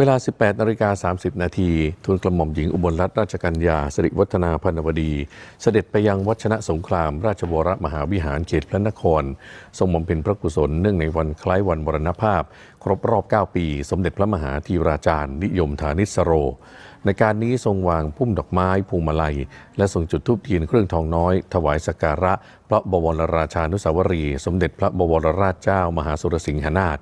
เวลา 18นาฬิกา30 นาทีทูลกระหม่อมหญิงอุบลรัตนราชกัญญาสิริวัฒนาพันวดี เสด็จไปยังวัชนะสงคราม ราชวรมหาวิหารเขตพระนคร ทรงบำเพ็ญพระกุศลเนื่องในวันคล้ายวันมรณภาพ ครบรอบ 9 ปี สมเด็จพระมหาธีราจารย์ นิยมฐานิสโร ในการนี้ทรงวางพุ่มดอกไม้พวงมาลัย และทรงจุดธูปเทียนเครื่องทองน้อย ถวายสักการะ พระบวรราชานุสาวรี สมเด็จพระบวรราชเจ้า มหาสุรสิงหนาถ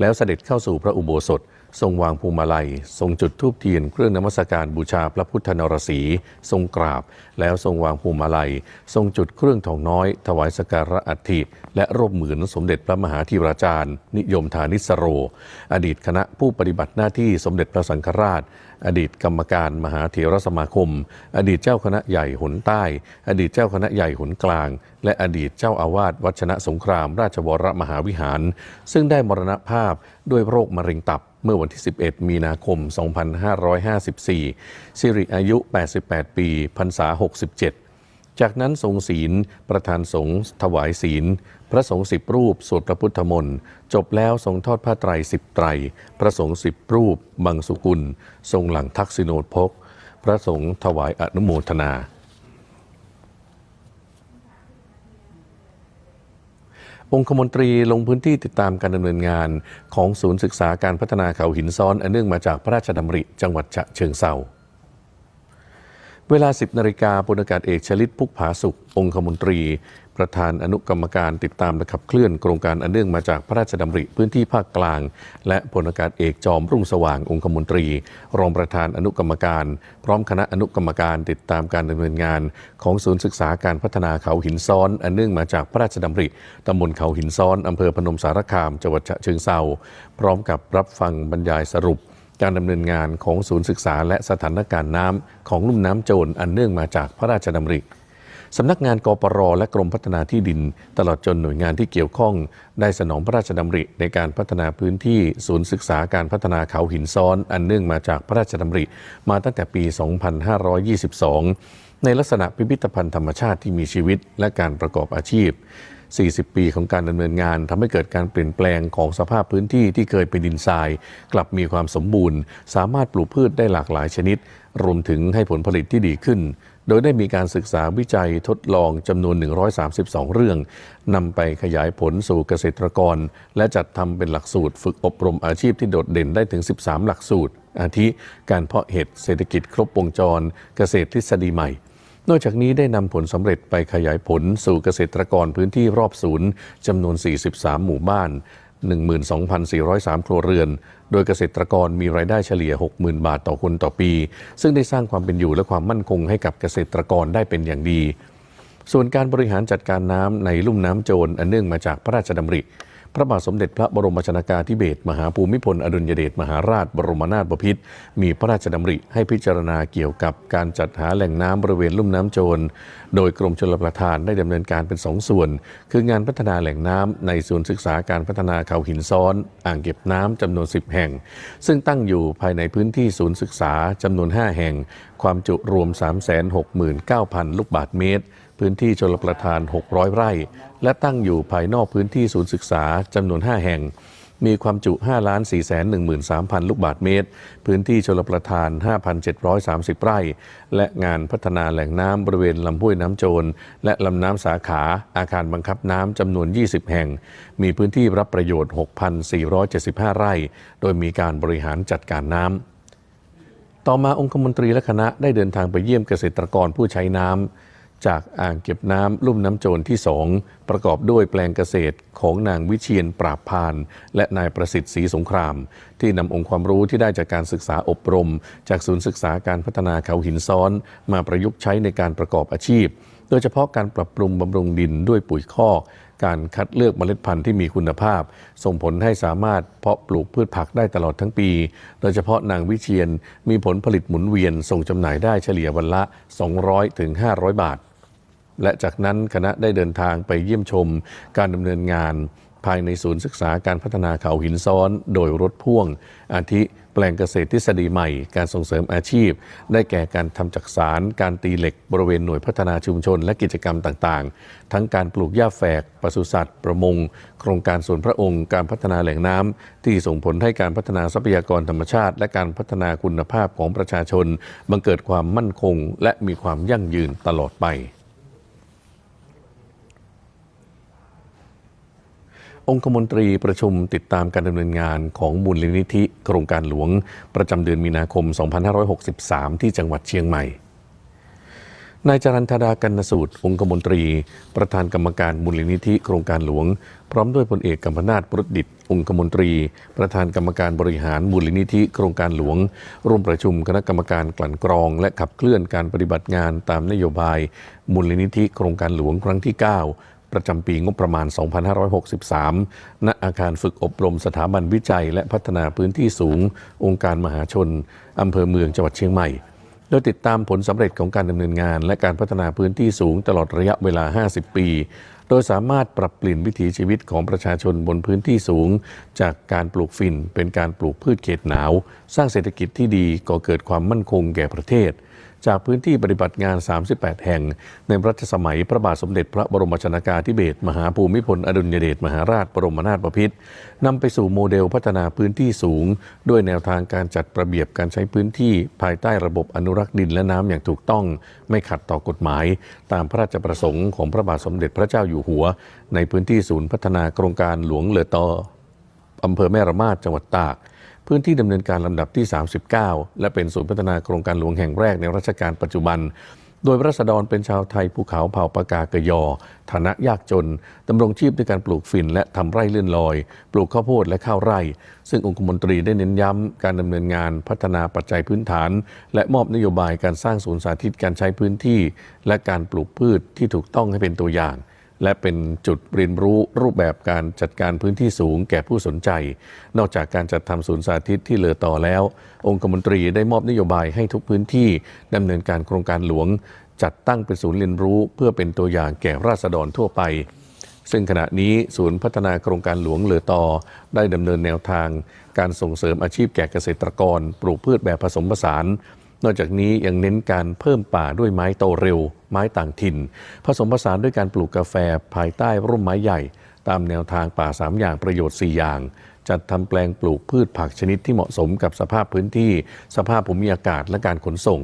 แล้วเสด็จเข้าสู่พระอุโบสถ ทรงวางพวงมาลัย ทรงจุดธูปเทียนเครื่องนมัสการบูชาพระพุทธนรสีทรงกราบ แล้วทรงวางพวงมาลัย ทรงจุดเครื่องทองน้อย ถวายสการะอัฐิและรูปเหมือนสมเด็จพระมหาธีราจารย์ นิยมฐานิสโร อดีตคณะผู้ปฏิบัติหน้าที่สมเด็จพระสังฆราช อดีตกรรมการมหาเถรสมาคม อดีตเจ้าคณะใหญ่หนใต้ อดีตเจ้าคณะใหญ่หนกลาง และอดีตเจ้าอาวาสวัชนะสงคราม ราชวรมหาวิหาร ซึ่งได้มรณภาพด้วยโรคมะเร็งตับ เมื่อวันที่ 11 มีนาคม 2554 สิริอายุ 88 ปี พรรษา 67 จากนั้นทรงศีล ประธานสงฆ์ถวายศีล พระสงฆ์สิบรูป สวดพระพุทธมนต์ จบแล้วทรงทอดผ้าไตรสิบไตร พระสงฆ์สิบรูป บังสุกุล ทรงหลังทักษิโนทพก พระสงฆ์ถวายอนุโมทนา องคมนตรีลงพื้นที่ติดตามการดำเนินงานของศูนย์ศึกษาการพัฒนาเขาหินซ้อนอันเนื่องมาจากพระราชดำริจังหวัดฉะเชิงเซาเวลา 10นาฬิกาพลอากาศเอกชลิตพุกผาสุของคมนตรี ประธานอนุกรรมการติดตามและขับเคลื่อนโครงการอันเนื่องมาจากพระราชดำริพื้นที่ภาคกลาง และพลอากาศเอกจอมรุ่งสว่างองคมนตรี รองประธานอนุกรรมการ พร้อมคณะอนุกรรมการติดตามการดำเนินงาน ของศูนย์ศึกษาการพัฒนาเขาหินซ้อน อันเนื่องมาจากพระราชดำริตำบลเขาหินซ้อนอำเภอพนมสารคามจังหวัดฉะเชิงเทราพร้อมกับรับฟังบรรยายสรุปการดำเนินงานของศูนย์ศึกษาและสถานการณ์น้ำของลุ่มน้ำโจรอันเนื่องมาจากพระราชดำริ สำนักงานกปรและกรมพัฒนาที่ดิน ตลอดจนหน่วยงานที่เกี่ยวข้อง ได้สนองพระราชดำริในการพัฒนาพื้นที่ศูนย์ศึกษาการพัฒนาเขาหินซ้อน อันเนื่องมาจากพระราชดำริ มาตั้งแต่ปี 2522 ในลักษณะพิพิธภัณฑ์ธรรมชาติที่มีชีวิตและการประกอบอาชีพ 40 ปีของการดำเนินงานทำให้เกิดการเปลี่ยนแปลงของสภาพพื้นที่ที่เคยเป็นดินทราย กลับมีความสมบูรณ์ สามารถปลูกพืชได้หลากหลายชนิด รวมถึงให้ผลผลิตที่ดีขึ้น โดยได้มีการศึกษาวิจัยทดลองจำนวน 132 เรื่องนำไปขยายผลสู่เกษตรกร และจัดทำเป็นหลักสูตร ฝึกอบรมอาชีพที่โดดเด่นได้ถึง 13 หลักสูตร อาทิการเพาะเห็ดเศรษฐกิจครบวงจร เกษตรทฤษฎีใหม่ นอกจากนี้ได้นำผลสำเร็จไปขยายผลสู่เกษตรกรพื้นที่รอบศูนย์จำนวน 43 หมู่บ้าน 12,403 ครัวเรือน โดยเกษตรกรมีรายได้เฉลี่ย 60,000 บาทต่อคนต่อปี ซึ่งได้สร้างความเป็นอยู่และความมั่นคงให้กับเกษตรกรได้เป็นอย่างดี ส่วนการบริหารจัดการน้ำในลุ่มน้ำโจรอันเนื่องมาจากพระราชดำริ พระบาทสมเด็จพระบรมชนากาธิเบศรมหาภูมิพล อดุลยเดชมหาราชบรมนาถบพิตรมีพระราชดำริให้พิจารณาเกี่ยวกับการจัดหาแหล่งน้ำบริเวณลุ่มน้ำโจร โดยกรมชลประทานได้ดำเนินการเป็นสองส่วน คืองานพัฒนาแหล่งน้ำในศูนย์ศึกษาการพัฒนาเขาหินซ้อน อ่างเก็บน้ำจำนวน 10 แห่ง ซึ่งตั้งอยู่ภายในพื้นที่ศูนย์ศึกษาจำนวน 5 แห่ง ความจุรวม 369,000 ลูกบาศก์เมตร พื้นที่ชลประทาน 600 ไร่ และตั้งอยู่ภายนอกพื้นที่ศูนย์ศึกษาจำนวน 5 แห่ง มีความจุ5 4 1 3 0 0 0 ลูกบาศก์เมตร พื้นที่ชลประทาน 5,730 ไร่ และงานพัฒนาแหล่งน้ำบริเวณลำห้วยน้ำโจร และลำน้ำสาขาอาคารบังคับน้ำจำนวน 20 แห่ง มีพื้นที่รับประโยชน์ 6,475 ไร่ โดยมีการบริหารจัดการน้ำต่อมาองคมนตรีและคณะได้เดินทางไปเยี่ยมเกษตรกรผู้ใช้น้ำ จากอ่างเก็บน้ำลุ่มน้ำโจรที่สองประกอบด้วยแปลงเกษตรของนางวิเชียนปราบพาน และนายประสิทธิ์ศรีสงคราม ที่นำองค์ความรู้ที่ได้จากการศึกษาอบรม จากศูนย์ศึกษาการพัฒนาเขาหินซ้อน มาประยุกต์ใช้ในการประกอบอาชีพ โดยเฉพาะการปรับปรุงบำรุงดินด้วยปุ๋ยคอก การคัดเลือกเมล็ดพันธุ์ที่มีคุณภาพ ส่งผลให้สามารถเพาะปลูกพืชผักได้ตลอดทั้งปี โดยเฉพาะนางวิเชียนมีผลผลิตหมุนเวียนส่งจำหน่ายได้เฉลี่ยวันละ 200ถึง500 บาท และจากนั้นคณะได้เดินทางไปเยี่ยมชมการดำเนินงานภายในศูนย์ศึกษาการพัฒนาเขาหินซ้อนโดยรถพ่วง อาทิไปลงเกษตรทฤษฎีใหม่ การส่งเสริมอาชีพ ได้แก่การทำจักสาร การตีเหล็กบริเวณหน่วยพัฒนาชุมชน และกิจกรรมต่างๆ ทั้งการปลูกหญ้าแฝกปศุสัตว์ ประมง โครงการส่วนพระองค์ การพัฒนาแหล่งน้ำที่ส่งผลให้การพัฒนาทรัพยากรธรรมชาติ และการพัฒนาคุณภาพของประชาชนบังเกิดความมั่นคง และมีความยั่งยืนตลอดไป องคมนตรีประชุมติดตามการดำเนินงานของมูลนิธิโครงการหลวง ประจำเดือนมีนาคม 2563 ที่จังหวัดเชียงใหม่ นายจรันธดากันนสูตร องคมนตรี ประธานกรรมการมูลนิธิโครงการหลวง พร้อมด้วยพลเอกกัมพนาตปรุดดิตองคมนตรี ประธานกรรมการบริหารมูลนิธิโครงการหลวง ร่วมประชุมคณะกรรมการกลั่นกรอง และขับเคลื่อนการปฏิบัติงานตามนโยบาย มูลนิธิโครงการหลวงครั้งที่ 9 ประจำปีงบประมาณ 2563 ณ อาคารฝึกอบรมสถาบันวิจัย และพัฒนาพื้นที่สูง องค์การมหาชน อำเภอเมืองจังหวัดเชียงใหม่ โดยติดตามผลสำเร็จของการดำเนินงาน และการพัฒนาพื้นที่สูงตลอดระยะเวลา 50 ปี โดยสามารถปรับเปลี่ยนวิถีชีวิตของประชาชนบนพื้นที่สูง จากการปลูกฝิ่น เป็นการปลูกพืชเขตหนาว สร้างเศรษฐกิจที่ดีก่อเกิดความมั่นคงแก่ประเทศ จากพื้นที่ปฏิบัติงาน 38 แห่ง ในรัชสมัยพระบาทสมเด็จพระบรมชนากาธิเบศรมหาภูมิพลอดุลยเดชมหาราชบรมนาถบพิตรนำไปสู่โมเดลพัฒนาพื้นที่สูง ด้วยแนวทางการจัดระเบียบการใช้พื้นที่ภายใต้ระบบอนุรักษ์ดินและน้ำอย่างถูกต้อง ไม่ขัดต่อกฎหมาย ตามพระราชประสงค์ของพระบาทสมเด็จพระเจ้าอยู่หัว ในพื้นที่ศูนย์พัฒนาโครงการหลวงเลอตออำเภอแม่ระมาดจังหวัดตาก พื้นที่ดำเนินการลำดับที่ 39 และเป็นศูนย์พัฒนาโครงการหลวงแห่งแรกในรัชกาลปัจจุบัน โดยรัษฎรเป็นชาวไทยภูเขาเผ่าปากากะยอ ฐานะยากจนดำรงชีพด้วยการปลูกฝิ่นและทำไร่เลื่อนลอย ปลูกข้าวโพดและข้าวไร่ ซึ่งองคมนตรีได้เน้นย้ำการดำเนินงานพัฒนาปัจจัยพื้นฐาน และมอบนโยบายการสร้างศูนย์สาธิตการใช้พื้นที่ และการปลูกพืชที่ถูกต้องให้เป็นตัวอย่าง และเป็นจุดเรียนรู้รูปแบบการจัดการพื้นที่สูงแก่ผู้สนใจ นอกจากการจัดทำศูนย์สาธิตที่เลือต่อแล้ว องคมนตรีได้มอบนโยบายให้ทุกพื้นที่ดำเนินการโครงการหลวง จัดตั้งเป็นศูนย์เรียนรู้เพื่อเป็นตัวอย่างแก่ราษฎรทั่วไป ซึ่งขณะนี้ศูนย์พัฒนาโครงการหลวงเลอต่อได้ดำเนินแนวทาง การส่งเสริมอาชีพแก่เกษตรกร ปลูกพืชแบบผสมผสาน นอกจากนี้ยังเน้นการเพิ่มป่าด้วยไม้โตเร็ว ไม้ต่างถิ่น ผสมผสานด้วยการปลูกกาแฟภายใต้ร่มไม้ใหญ่ ตามแนวทางป่า 3 อย่างประโยชน์ 4 อย่าง จัดทำแปลงปลูกพืชผักชนิดที่เหมาะสมกับสภาพพื้นที่ สภาพภูมิอากาศและการขนส่ง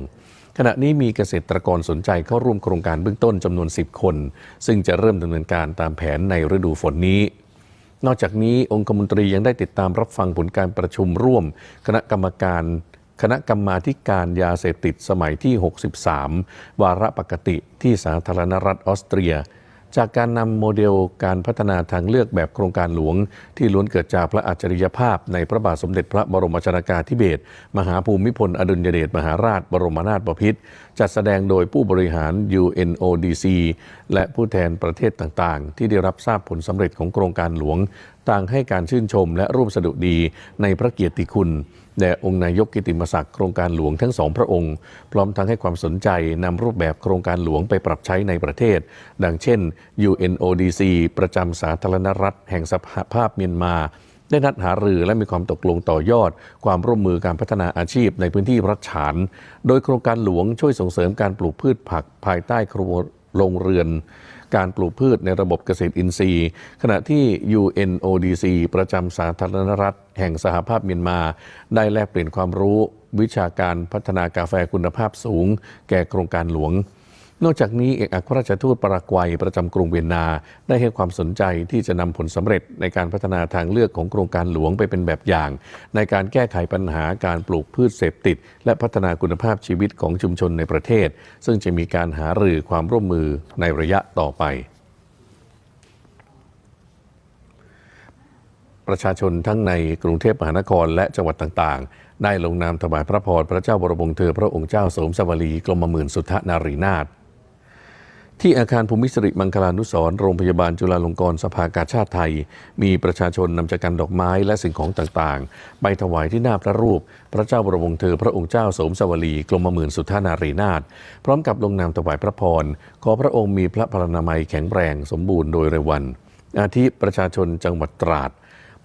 ขณะนี้มีเกษตรกรสนใจเข้าร่วมโครงการเบื้องต้นจำนวน 10 คน ซึ่งจะเริ่มดำเนินการตามแผนในฤดูฝนนี้ นอกจากนี้องคมนตรียังได้ติดตามรับฟังผลการประชุมร่วม คณะกรรมการ คณะกรรมาการยาเสพติดสมัยที่ 63 วาระปกติที่สาธารณรัฐออสเตรีย จากการนำโมเดลการพัฒนาทางเลือกแบบโครงการหลวง ที่ล้วนเกิดจากพระอัจฉริยภาพ ในพระบาทสมเด็จพระบรมชนากาธิเบศรมหาภูมิพลอดุลยเดชมหาราชบรมนาถบพิตรจัดแสดงโดยผู้บริหาร UNODC และผู้แทนประเทศต่างๆ ที่ได้รับทราบผลสำเร็จของโครงการหลวง ต่างให้การชื่นชมและร่วมสดุดีในพระเกียรติคุณ แด่องค์นายกกิติมศักดิ์โครงการหลวงทั้งสองพระองค์ พร้อมทั้งให้ความสนใจนำรูปแบบโครงการหลวงไปปรับใช้ในประเทศ ดังเช่น UNODC ประจำสาธารณรัฐแห่งสภาพเมียนมาได้นัดหารือและมีความตกลงต่อยอด ความร่วมมือการพัฒนาอาชีพในพื้นที่รัฐฉาน โดยโครงการหลวงช่วยส่งเสริมการปลูกพืชผักภายใต้ครัวโรงเรือน การปลูกพืชในระบบเกษตรอินทรีย์ ขณะที่ UNODC ประจำสาธารณรัฐ แห่งสหภาพเมียนมา ได้แลกเปลี่ยนความรู้ วิชาการพัฒนากาแฟคุณภาพสูง แก่โครงการหลวง นอกจากนี้เอกอัครราชทูตปารากวัยประจำกรุงเวียนนา ได้ให้ความสนใจที่จะนำผลสำเร็จในการพัฒนาทางเลือกของโครงการหลวงไปเป็นแบบอย่าง ในการแก้ไขปัญหาการปลูกพืชเสพติด และพัฒนาคุณภาพชีวิตของชุมชนในประเทศ ซึ่งจะมีการหารือความร่วมมือในระยะต่อไปประชาชนทั้งในกรุงเทพมหานครและจังหวัดต่างๆ ได้ลงนามถวายพระพรพระเจ้าบรมวงศ์เธอพระองค์เจ้าสมสวลีกรมหมื่นสุทธนารีนาถ ที่อาคารภูมิสิริมังคลานุสรโรงพยาบาลจุฬาลงกรณ์สภากาชาติไทย มีประชาชนนำจักรดอกไม้และสิ่งของต่างๆ ไปถวายที่หน้าพระรูป พระเจ้าบรมวงศ์เธอพระองค์เจ้าสมสวลีกรมหมื่นสุทธานารีนาถพร้อมกับลงนามถวายพระพร ขอพระองค์มีพระพรรณนามัยแข็งแรงสมบูรณ์โดยเร็ววัน อาทิประชาชนจังหวัดตราด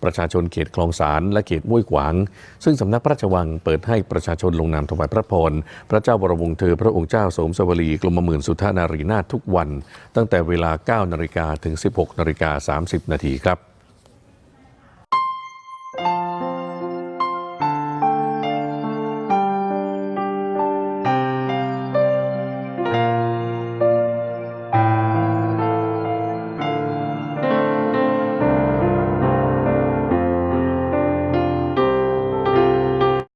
ประชาชนเขตคลองสารและเขตม้วยขวาง ซึ่งสำนักพระราชวังเปิดให้ประชาชนลงนามถวายพระพร พระเจ้าบรมวงศ์เธอพระองค์เจ้าสมสวรีกรมหมื่นสุทธานารีนาถทุกวัน ตั้งแต่เวลา 9 นาฬิกาถึง 16 นาฬิกา 30 นาทีครับ